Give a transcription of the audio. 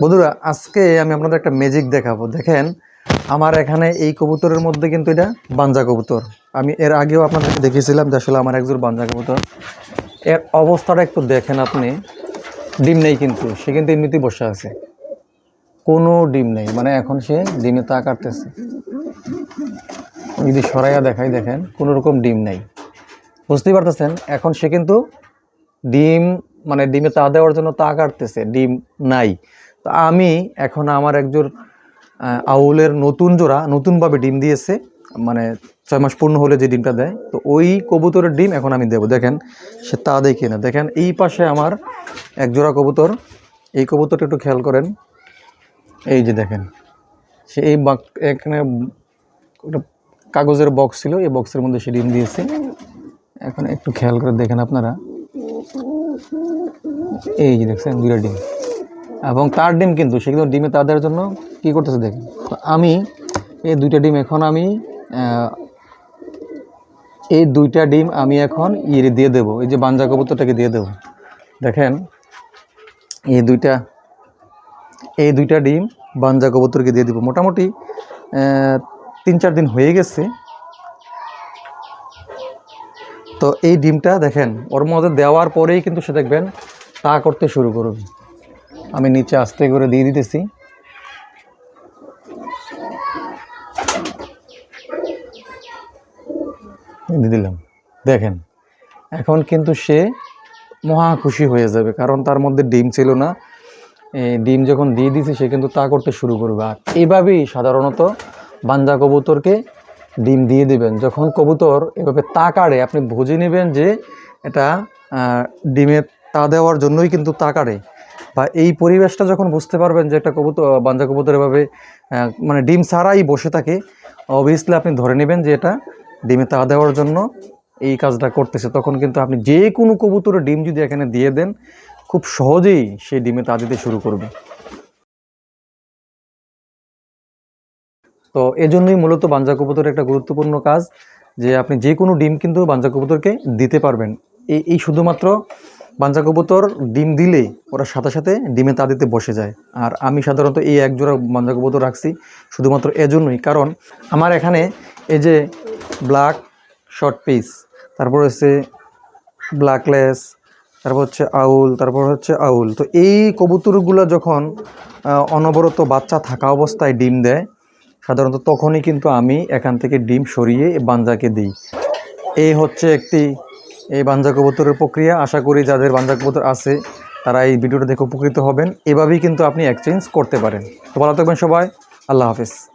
বন্ধুরা, আজকে আমি আপনাদের একটা ম্যাজিক দেখাবো। দেখেন, আমার এখানে এই কবুতরের মধ্যে কিন্তু এটা বাঞ্জা কবুতর। আমি এর আগেও আপনাদেরকে দেখিয়েছিলাম যে আসলে আমার একজন বাঞ্জা কবুতর। এর অবস্থাটা একটু দেখেন আপনি। ডিম নেই কিন্তু, সে কিন্তু এমনিতেই বসে আছে। কোনো ডিম নেই মানে এখন সে ডিমে তা কাটতেছে। যদি সরাইয়া দেখাই, দেখেন, কোনো রকম ডিম নেই। বুঝতেই পারতেছেন? এখন সে কিন্তু ডিম মানে ডিমে তা দেওয়ার জন্য তা কাটতেছে, ডিম নাই। তো আমি এখন আমার একজন আহ, আউলের নতুন জোড়া নতুনভাবে ডিম দিয়েছে মানে ছয় মাস পূর্ণ হলে যে ডিমটা দেয় তো ওই কবুতরের ডিম এখন আমি দেবো। দেখেন সে তা দেয় কিনা দেখেন এই পাশে আমার এক জোড়া কবুতর এই কবুতরটা একটু খেয়াল করেন। এই যে দেখেন সে এই বাক- এখানে একটা কাগজের বক্স ছিল এই বক্সের মধ্যে সে ডিম দিয়েছে। এখন একটু খেয়াল করে দেখেন আপনারা। এই যে দেখছেন দুইটা ডিম। এবং তার ডিম কিন্তু, সে কিন্তু ডিমে তাদের জন্য কি করতেছে দেখেন। তো আমি, এই দুইটা ডিম এখন আমি এই দুইটা ডিম আমি এখন ইয়ে দিয়ে দেবো, এই যে বাঞ্জা কবুতরটাকে দিয়ে দেবো। দেখেন, এই দুইটা এই দুইটা ডিম বাঞ্জা কবুতরকে দিয়ে দিব। মোটামুটি তিন চার দিন হয়ে গেছে। তো এই ডিমটা দেখেন, ওর মধ্যে দেওয়ার পরেই কিন্তু সে দেখবেন তা করতে শুরু করবে। আমি নিচে আস্তে করে দিয়ে দিতেছি। দিলাম। দেখেন এখন কিন্তু সে মহা খুশি হয়ে যাবে কারণ তার মধ্যে ডিম ছিল না। ডিম যখন দিয়ে দিছে সে কিন্তু তা করতে শুরু করবে। আর এইভাবেই সাধারণত বাঞ্জা কবুতরকে ডিম দিয়ে দিবেন। যখন কবুতর এভাবে তা কাড়ে আপনি বুঝে নেবেন যে এটা আহ, ডিমে তা দেওয়ার জন্যই কিন্তু তা কাড়ে। বা এই পরিবেশটা যখন বুঝতে পারবেন যে একটা কবুতর বাঞ্জা কবুতর এভাবে মানে ডিম ছাড়াই বসে থাকে অবভিয়াসলি আপনি ধরে নেবেন যে এটা ডিমে তা দেওয়ার জন্য এই কাজটা করতেছে। তখন কিন্তু আপনি যে কোনো কবুতরের ডিম যদি এখানে দিয়ে দেন, খুব সহজেই সেই ডিমে তা দিতে শুরু করবে। তো এজন্যই মূলত বাঞ্জা কবুতরের একটা গুরুত্বপূর্ণ কাজ, যে আপনি যে কোনো ডিম কিন্তু বাঞ্জা কবুতরকে দিতে পারবেন। এই এই শুধুমাত্র বাঞ্জা কবুতর ডিম দিলে ওরা সাথে সাথে ডিমে তা দিতে বসে যায়। আর আমি সাধারণত এই এক জোড়া বাঞ্জা কবুতর রাখছি শুধুমাত্র এজন্যই। কারণ আমার এখানে এই যে ব্ল্যাক শর্ট পিস তারপর হচ্ছে ব্ল্যাকলেস তারপর হচ্ছে আউল, তারপর হচ্ছে আউল। তো এই কবুতরগুলো যখন অনবরত বাচ্চা থাকা অবস্থায় ডিম দেয়, সাধারণত তখনই কিন্তু আমি এখান থেকে ডিম সরিয়ে বাঞ্জাকে দিই। এই হচ্ছে একটি এই বাঞ্জা কবুতরের প্রক্রিয়া। আশা করি যাদের বাঞ্জা কবুতর আছে, তারা এই ভিডিওটা দেখে উপকৃত হবেন। এভাবেই কিন্তু আপনি এক্সচেঞ্জ করতে পারেন। তো ভালো থাকবেন সবাই। আল্লাহ হাফিজ।